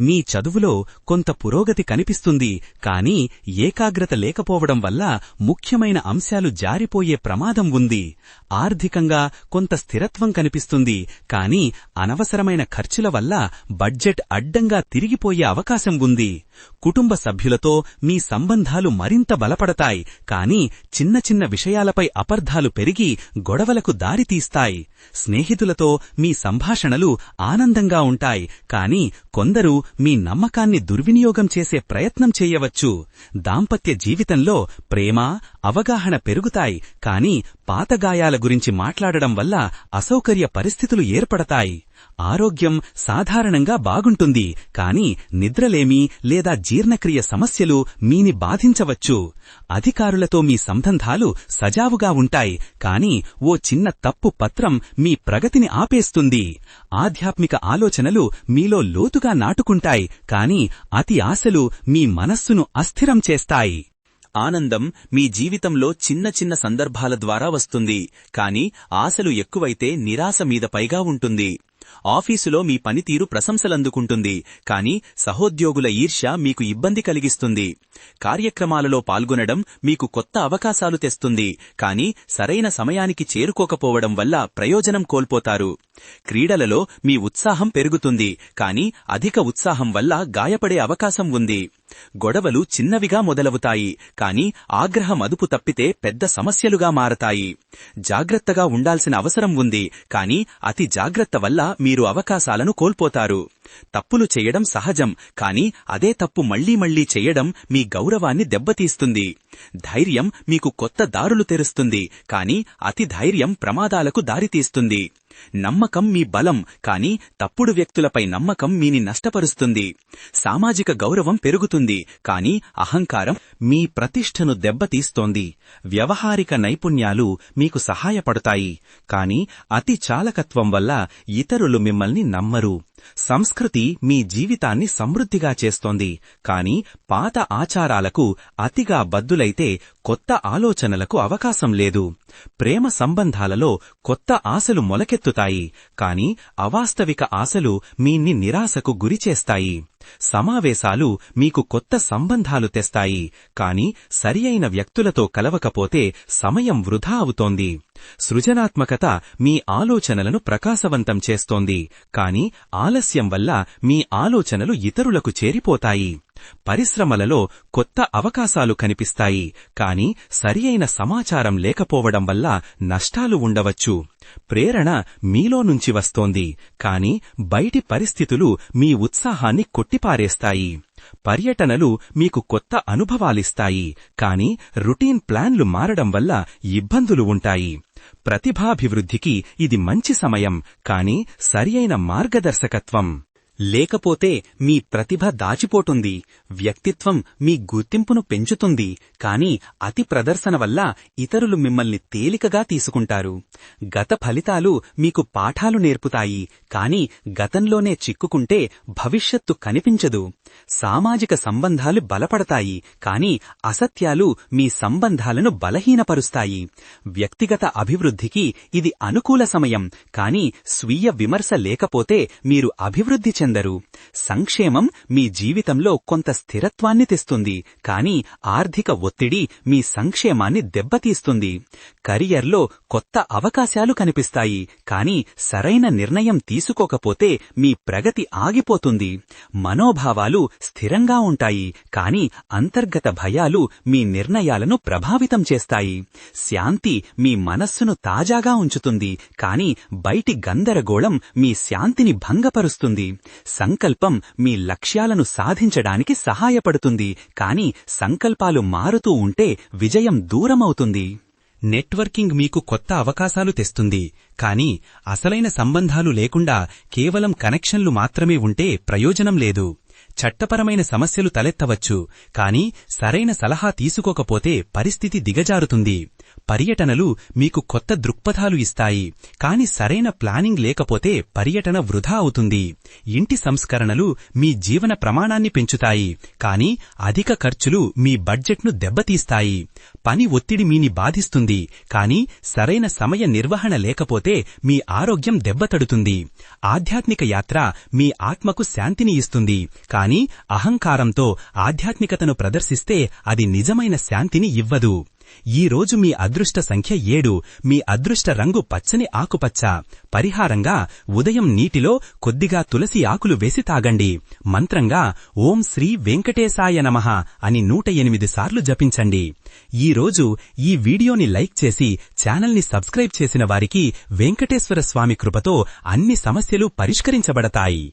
మీ చదువులో కొంత పురోగతి కనిపిస్తుంది కానీ ఏకాగ్రత లేకపోవడం వల్ల ముఖ్యమైన అంశాలు జారిపోయే ప్రమాదం ఉంది. ఆర్థికంగా కొంత స్థిరత్వం కనిపిస్తుంది కానీ అనవసరమైన ఖర్చుల వల్ల బడ్జెట్ అడ్డంగా తిరిగిపోయే అవకాశం ఉంది. కుటుంబ సభ్యులతో మీ సంబంధాలు మరింత బలపడతాయి కానీ చిన్న చిన్న విషయాలపై అపర్ధాలు పెరిగి గొడవలకు దారితీస్తాయి. స్నేహితులతో మీ సంభాషణలు ఆనందంగా ఉంటాయి కానీ కొందరు మీ నమ్మకాన్ని దుర్వినియోగం చేసే ప్రయత్నం చేయవచ్చు. దాంపత్య జీవితంలో ప్రేమ అవగాహన పెరుగుతాయి కాని పాత గాయాల గురించి మాట్లాడడం వల్ల అసౌకర్య పరిస్థితులు ఏర్పడతాయి. ఆరోగ్యం సాధారణంగా బాగుంటుంది కాని నిద్రలేమి లేదా జీర్ణక్రియ సమస్యలు మీని బాధించవచ్చు. అధికారులతో మీ సంబంధాలు సజావుగా ఉంటాయి కాని ఓ చిన్న తప్పు పత్రం మీ ప్రగతిని ఆపేస్తుంది. ఆధ్యాత్మిక ఆలోచనలు మీలో లోతుగా నాటుకుంటాయి కాని అతి ఆశలు మీ మనస్సును అస్థిరం చేస్తాయి. ఆనందం మీ జీవితంలో చిన్న చిన్న సందర్భాల ద్వారా వస్తుంది కాని ఆశలు ఎక్కువైతే నిరాశ మీద పైగా ఉంటుంది. ఆఫీసులో మీ పనితీరు ప్రశంసలందుకుంటుంది కాని సహోద్యోగుల ఈర్ష్య మీకు ఇబ్బంది కలిగిస్తుంది. కార్యక్రమాలలో పాల్గొనడం మీకు కొత్త అవకాశాలు తెస్తుంది కాని సరైన సమయానికి చేరుకోకపోవడం వల్ల ప్రయోజనం కోల్పోతారు. క్రీడలలో మీ ఉత్సాహం పెరుగుతుంది కాని అధిక ఉత్సాహం వల్ల గాయపడే అవకాశం ఉంది. గొడవలు చిన్నవిగా మొదలవుతాయి కాని ఆగ్రహం అదుపు తప్పితే పెద్ద సమస్యలుగా మారతాయి. జాగ్రత్తగా ఉండాల్సిన అవసరం ఉంది కాని అతి జాగ్రత్త వల్ల మీరు అవకాశాలను కోల్పోతారు. తప్పులు చేయడం సహజం కాని అదే తప్పు మళ్ళీ మళ్ళీ చేయడం మీ గౌరవాన్ని దెబ్బతీస్తుంది. ధైర్యం మీకు కొత్త దారులు తెరుస్తుంది కాని అతి ధైర్యం ప్రమాదాలకు దారితీస్తుంది. నమ్మకం మీ బలం కాని తప్పుడు వ్యక్తులపై నమ్మకం మీని నష్టపరుస్తుంది. సామాజిక గౌరవం పెరుగుతుంది కాని అహంకారం మీ ప్రతిష్టను దెబ్బతీస్తోంది. వ్యవహారిక నైపుణ్యాలు మీకు సహాయపడతాయి కాని అతి చాలకత్వం వల్ల ఇతరులు మిమ్మల్ని నమ్మరు. సంస్కృతి మీ జీవితాన్ని సమృద్ధిగా చేస్తోంది కాని పాత ఆచారాలకు అతిగా బద్దులైతే కొత్త ఆలోచనలకు అవకాశం లేదు. ప్రేమ సంబంధాలలో కొత్త ఆశలు మొలకెత్తుతాయి కాని అవాస్తవిక ఆశలు మీన్ని నిరాశకు గురిచేస్తాయి. సమావేశాలు మీకు కొత్త సంబంధాలు తెస్తాయి కాని సరియైన వ్యక్తులతో కలవకపోతే సమయం వృధా అవుతోంది. సృజనాత్మకత మీ ఆలోచనలను ప్రకాశవంతం చేస్తోంది కాని ఆలస్యం వల్ల మీ ఆలోచనలు ఇతరులకు చేరిపోతాయి. పరిశ్రమలలో కొత్త అవకాశాలు కనిపిస్తాయి కాని సరియైన సమాచారం లేకపోవడం వల్ల నష్టాలు ఉండవచ్చు. ప్రేరణ మీలో నుంచి వస్తోంది కాని బయటి పరిస్థితులు మీ ఉత్సాహాన్ని కొట్టిపారేస్తాయి. పర్యటనలు మీకు కొత్త అనుభవాలిస్తాయి కాని రుటీన్ ప్లాన్లు మారడం వల్ల ఇబ్బందులు ఉంటాయి. ప్రతిభాభివృద్ధికి ఇది మంచి సమయం కాని సరియైన మార్గదర్శకత్వం. లేకపోతే మీ ప్రతిభ దాచిపోతుంది వ్యక్తిత్వం మీ గుర్తింపును పెంచుతుంది కాని అతి ప్రదర్శన వల్ల ఇతరులు మిమ్మల్ని తేలికగా తీసుకుంటారు. గత ఫలితాలు మీకు పాఠాలు నేర్పుతాయి కాని గతంలోనే చిక్కుకుంటే భవిష్యత్తు కనిపించదు. సామాజిక సంబంధాలు బలపడతాయి కాని అసత్యాలు మీ సంబంధాలను బలహీనపరుస్తాయి. వ్యక్తిగత అభివృద్ధికి ఇది అనుకూల సమయం కాని స్వీయ విమర్శ లేకపోతే మీరు అభివృద్ధి చెందరు. సంక్షేమం మీ జీవితంలో కొంత స్థిరత్వాన్ని తెస్తుంది కాని ఆర్థిక ఒత్తిడి మీ సంక్షేమాన్ని దెబ్బతీస్తుంది. కరియర్లో కొత్త అవకాశాలు కనిపిస్తాయి కాని సరైన నిర్ణయం తీసుకోకపోతే మీ ప్రగతి ఆగిపోతుంది. మనోభావాలు స్థిరంగా ఉంటాయి కాని అంతర్గత భయాలు మీ నిర్ణయాలను ప్రభావితం చేస్తాయి. శాంతి మీ మనస్సును తాజాగా ఉంచుతుంది కాని బయటి గందరగోళం మీ శాంతిని భంగపరుస్తుంది. సంకల్పం మీ లక్ష్యాలను సాధించడానికి సహాయపడుతుంది కాని సంకల్పాలు మారుతూ ఉంటే విజయం దూరమవుతుంది. నెట్వర్కింగ్ మీకు కొత్త అవకాశాలు తెస్తుంది కానీ అసలైన సంబంధాలు లేకుండా కేవలం కనెక్షన్లు మాత్రమే ఉంటే ప్రయోజనం లేదు. చట్టపరమైన సమస్యలు తలెత్తవచ్చు కాని సరైన సలహా తీసుకోకపోతే పరిస్థితి దిగజారుతుంది. పర్యటనలు మీకు కొత్త దృక్పథాలు ఇస్తాయి. కాని సరైన ప్లానింగ్ లేకపోతే పర్యటన వృధా అవుతుంది. ఇంటి సంస్కరణలు మీ జీవన ప్రమాణాన్ని పెంచుతాయి. కాని అధిక ఖర్చులు మీ బడ్జెట్ను దెబ్బతీస్తాయి. పని ఒత్తిడి మీని బాధిస్తుంది. కాని సరైన సమయ నిర్వహణ లేకపోతే మీ ఆరోగ్యం దెబ్బతడుతుంది. ఆధ్యాత్మిక యాత్ర మీ ఆత్మకు శాంతిని ఇస్తుంది. కాని అహంకారంతో ఆధ్యాత్మికతను ప్రదర్శిస్తే అది నిజమైన శాంతిని ఇవ్వదు. ఈ రోజు మీ అదృష్ట సంఖ్య ఏడు. మీ అదృష్ట రంగు పచ్చని ఆకుపచ్చ. పరిహారంగా ఉదయం నీటిలో కొద్దిగా తులసి ఆకులు వేసి తాగండి. మంత్రంగా ఓం శ్రీ వెంకటేశాయ నమః అని నూట ఎనిమిది సార్లు జపించండి. ఈ రోజు ఈ వీడియోని లైక్ చేసి ఛానల్ని సబ్స్క్రైబ్ చేసిన వారికి వెంకటేశ్వర స్వామి కృపతో అన్ని సమస్యలు పరిష్కరించబడతాయి.